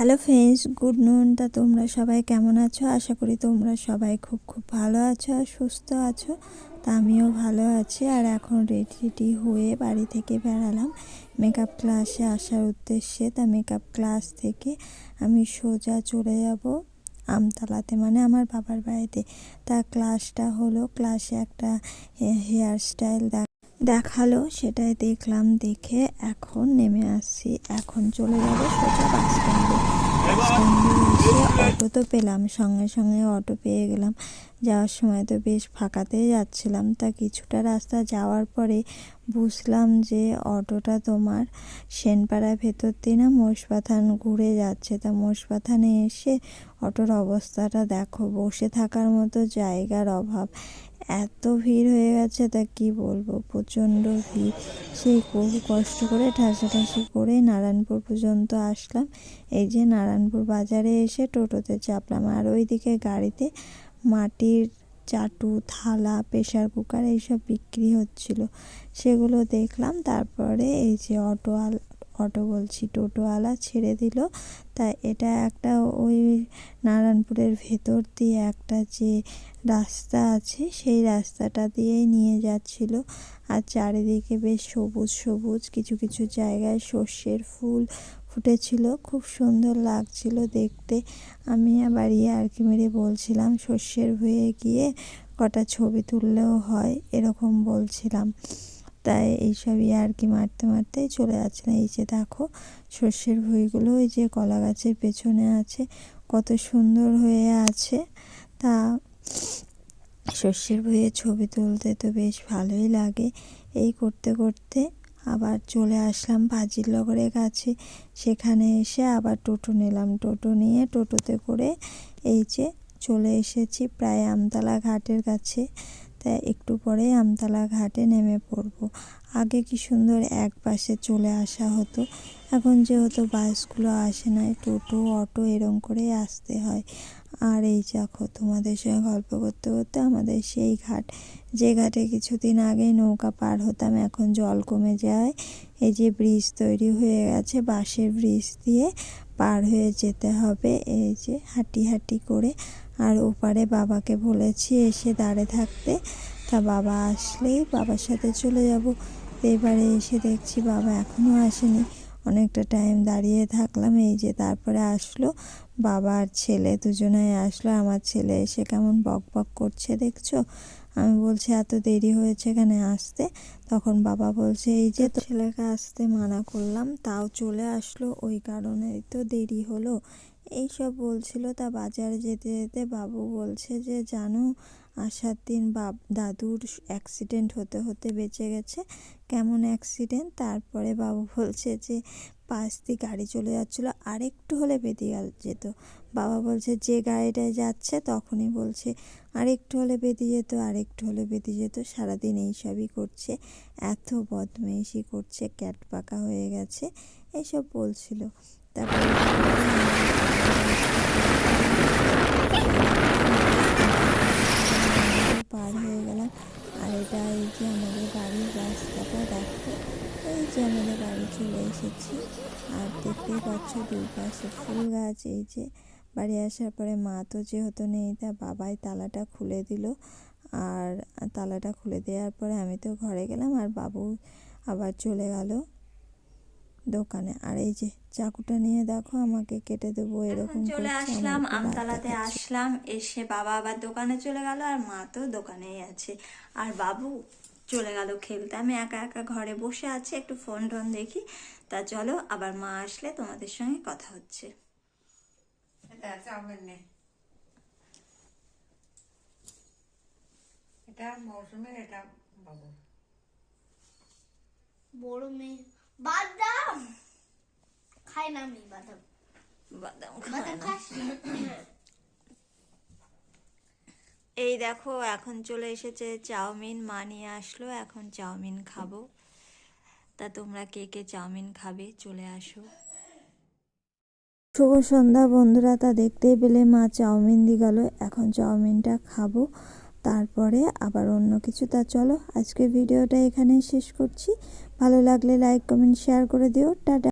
Hello friends good নুন তা তোমরা সবাই কেমন আছো? আশা করি তোমরা সবাই খুব খুব ভালো আছো আর সুস্থ আছো। তা আমিও ভালো আছি আর এখন রেডি হয়ে বাড়ি থেকে বেরালাম। মেকআপ ক্লাসে আসার উদ্দেশ্যে, তা মেকআপ ক্লাস থেকে আমি সোজা চলে যাব আমতলাতে মানে আমার বাবার বাড়িতে। তা ক্লাসটা হলো ক্লাসে একটা হেয়ার স্টাইল দেখাল, সেটাই দেখলাম, দেখে এখন নেমে আসছি। এখন চলে যাব সোজা বাস স্ট্যান্ডে। বাস স্ট্যান্ডে এসে অটো তো পেলাম, সঙ্গে সঙ্গে অটো পেয়ে গেলাম। যাওয়ার সময় তো বেশ ফাঁকাতেই যাচ্ছিলাম। তা কিছুটা রাস্তা যাওয়ার পরে বুঝলাম যে অটোটা তোমার সেনপাড়ার ভেতর দিয়ে না মোষপাথান ঘুরে যাচ্ছে। তা মোষপাথানে এসে অটোর অবস্থাটা দেখো। বসে থাকার মতো জায়গার অভাব। এত ভিড় হয়ে গেছে, তা কি বলব? প্রচণ্ড ভিড়। সেই বহু কষ্ট করে ঠাসাঠাসি করে নারায়ণপুর পর্যন্ত আসলাম। এই যে নারায়ণপুর বাজারে এসে টোটোতে চাপলাম। আর ওইদিকে গাড়িতে মাটির চাটু, থালা প্রেশার কুকার এইসব বিক্রি হচ্ছিল। সেগুলো দেখলাম, তারপরে এই যে অটো অটো বলছি টোটোওয়ালা ছেড়ে দিল। তা এটা একটা ওই নারায়ণপুরের ভেতর দিয়ে একটা যে রাস্তা আছে, সেই রাস্তাটা দিয়েই নিয়ে যাচ্ছিল। আর চারিদিকে বেশ সবুজ সবুজ, কিছু কিছু জায়গায় সর্ষের ফুল ফুটেছিল, খুব সুন্দর লাগছিল দেখতে। আমি আবার ইয়ে আর কি মেরে বলছিলাম সর্ষের ভুয়ে গিয়ে কটা ছবি তুললেও হয়, এরকম বলছিলাম। তাই এইসব আর কি মারতে মারতেই চলে যাচ্ছে না এই যে দেখো সর্ষের ভুঁইগুলো ওই যে কলা গাছের পেছনে আছে, কত সুন্দর হয়ে আছে। তা সর্ষের ভুঁইয়ে ছবি তুলতে তো বেশ ভালোই লাগে। এই করতে করতে আবার চলে আসলাম ভাজির লগরের কাছে। সেখানে এসে আবার টোটো নিলাম। টোটো নিয়ে টোটোতে করে এই যে চলে এসেছি প্রায় আমতলা ঘাটের কাছে। তাই একটু পরে আমতলা ঘাটে নেমে পড়ব। আগে কি সুন্দর এক পাশে চলে আসা হতো। এখন যেহেতু বাসগুলো আসে না, টোটো, অটো এরম করে আসতে হয়। আর এই দেখো, তোমাদের সঙ্গে গল্প করতে করতে আমাদের সেই ঘাট। যে ঘাটে কিছুদিন আগেই নৌকা পার হতাম, এখন জল কমে যায়। এই যে ব্রিজ তৈরি হয়ে গেছে, বাঁশের ব্রিজ দিয়ে পার হয়ে যেতে হবে। এই যে হাঁটি হাঁটি করে আর ওপারে বাবাকে বলেছি এসে দাঁড়ে থাকতে। তা বাবা আসলেই বাবার সাথে চলে যাব। এবারে এসে দেখছি বাবা এখনও আসেনি। অনেকটা টাইম দাঁড়িয়ে থাকলাম। এই যে তারপরে আসলো বাবা আর ছেলে দুজনাই আসলো। আমার ছেলে এসে কেমন বক বক করছে দেখছ? আমি বলছি, এত দেরি হয়েছে এখানে আসতে? তখন বাবা বলছে, এই যে ছেলেকে আসতে মানা করলাম, তাও চলে আসলো। ওই কারণেই তো দেরি হলো। এইসব বলছিল। তা বাজারে যেতে যেতে বাবু বলছে যে, জানো, আসার দিন বাব, দাদুর অ্যাক্সিডেন্ট হতে হতে বেঁচে গেছে। কেমন অ্যাক্সিডেন্ট তারপরে বাবু বলছে যে, পাশ দিয়ে গাড়ি চলে যাচ্ছিল। আরেকটু হলে গেল যেত। বাবা বলছে, যে গাড়িটায় যাচ্ছে তখনই বলছে, আরেকটু হলে বেঁধে যেত, আরেকটু হলে বেঁধে যেত। সারাদিন এইসবই করছে। এত বদমেশি করছে, ক্যাট পাকা হয়ে গেছে। এইসব বলছিল। তারপরে পার হয়ে গেলাম আর এটা এই যে আমাদের বাড়ির রাস্তাটা দেখো এই যে আমাদের বাড়ি চলে এসেছি। আর দেখতেই পাচ্ছ দুই পাশে ফুল গাছ এই যে বাড়ি আসার পরে মা তো যেহেতু নেই তা বাবাই তালাটা খুলে দিল। আর তালাটা খুলে দেওয়ার পরে আমি তো ঘরে গেলাম আর বাবু আবার চলে গেল দোকানে। আর এই যে চাকুটা নিয়ে দেখো আমাকে কেটে দেবো এরকম চলে আসলাম আমতলাতে আসলাম এসে বাবা আবার দোকানে চলে গেল আর মা তো দোকানেই আছে। আর বাবু চলে গেল খেলতে। আমি একা একা ঘরে বসে আছি একটু ফোন টোন দেখি। তা চলো আবার মা আসলে তোমাদের সঙ্গে কথা হচ্ছে। এটা এটা মৌসুমের এটা বাবু। বড় মেয়ে। বাদাম! খাই না আমি বাদাম। বাদাম খায় বাদাম না। এই দেখো, এখন চলে এসেছে চাউমিন, মা নিয়ে আসলো, এখন চাউমিন খাব। তা তোমরা কে কে চাউমিন খাবে? চলে আসো। শুভ সন্ধ্যা বন্ধুরা, তা দেখতেই পেলে মা চাউমিন দিয়ে গেল, এখন চাউমিনটা খাব। তারপরে আবার অন্য কিছু, তা চলো আজকে ভিডিওটা এখানেই শেষ করছি। ভালো লাগলে লাইক কমেন্ট শেয়ার করে দিও। টাটা।